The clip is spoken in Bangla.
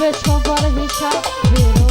এখন আল্লাহ খুলবে সবার হিসাব বেরো